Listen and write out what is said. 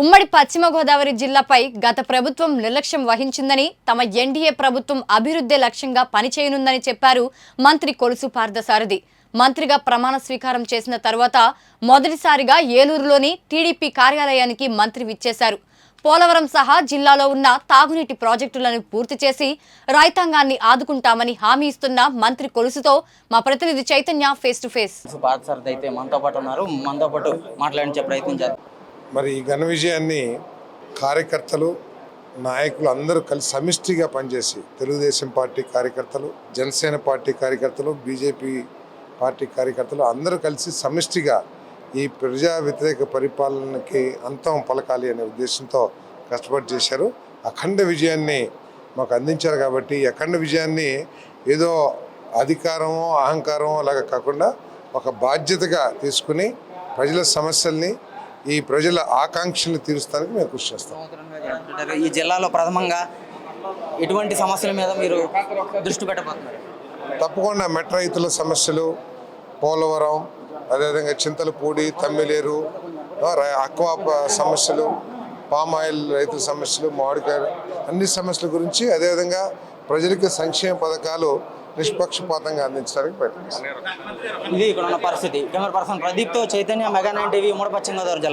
ఉమ్మడి పశ్చిమ గోదావరి జిల్లాపై గత ప్రభుత్వం నిర్లక్ష్యం వహించిందని తమ ఎన్డీఏ ప్రభుత్వం అభివృద్ధి లక్ష్యంగా పనిచేయనుందని చెప్పారు మంత్రి కొలుసు పార్థసారథి. మంత్రిగా ప్రమాణ స్వీకారం చేసిన తర్వాత మొదటిసారిగా ఏలూరులోని టీడీపీ కార్యాలయానికి మంత్రి విచ్చేశారు. పోలవరం సహా జిల్లాలో ఉన్న తాగునీటి ప్రాజెక్టులను పూర్తి చేసి రైతాంగాన్ని ఆదుకుంటామని హామీ ఇస్తున్న మంత్రి కొలుసుతో మా ప్రతినిధి చైతన్య ఫేస్ టు ఫేస్. అయితే మనతో పాటు ఉన్నారు. మనతో పాటు మాట్లాడించే ప్రయత్నం చేద్దాం. మరి ఈ ఘన విజయాన్ని కార్యకర్తలు నాయకులు అందరూ కలిసి సమిష్టిగా పనిచేసి తెలుగుదేశం పార్టీ కార్యకర్తలు జనసేన పార్టీ కార్యకర్తలు బీజేపీ పార్టీ కార్యకర్తలు అందరూ కలిసి సమిష్టిగా ఈ ప్రజా వ్యతిరేక పరిపాలనకి అంతం పలకాలి అనే ఉద్దేశంతో కష్టపడి చేశారు. అఖండ విజయాన్ని మాకు అందించారు కాబట్టి అఖండ విజయాన్ని ఏదో అధికారమో అహంకారమో అలాగా కాకుండా ఒక బాధ్యతగా తీసుకుని ప్రజల సమస్యల్ని ఈ ప్రజల ఆకాంక్షలు తీరుస్తానికి మేము కృషి చేస్తాం. ఈ జిల్లాలో ప్రథమంగా ఎటువంటి సమస్యల మీద మీరు దృష్టి పెట్టబోతున్నారు? తప్పకుండా మెట్ర రైతుల సమస్యలు పోలవరం అదేవిధంగా చింతలపూడి తమ్మిలేరు అక్వా సమస్యలు పామ్ ఆయిల్ రైతుల సమస్యలు మామిడికాయ అన్ని సమస్యల గురించి అదేవిధంగా ప్రజలకు సంక్షేమ పథకాలు నిష్పక్షపాతంగా అందించడానికి ప్రయత్నిస్తాం. ఇది ఇక్కడ ఉన్న పరిస్థితి. కెమెరా పర్సన్ ప్రదీప్తో చైతన్య మెగా నైన్ టీవీ మూడు పశ్చిమ గోదావరి జిల్లా.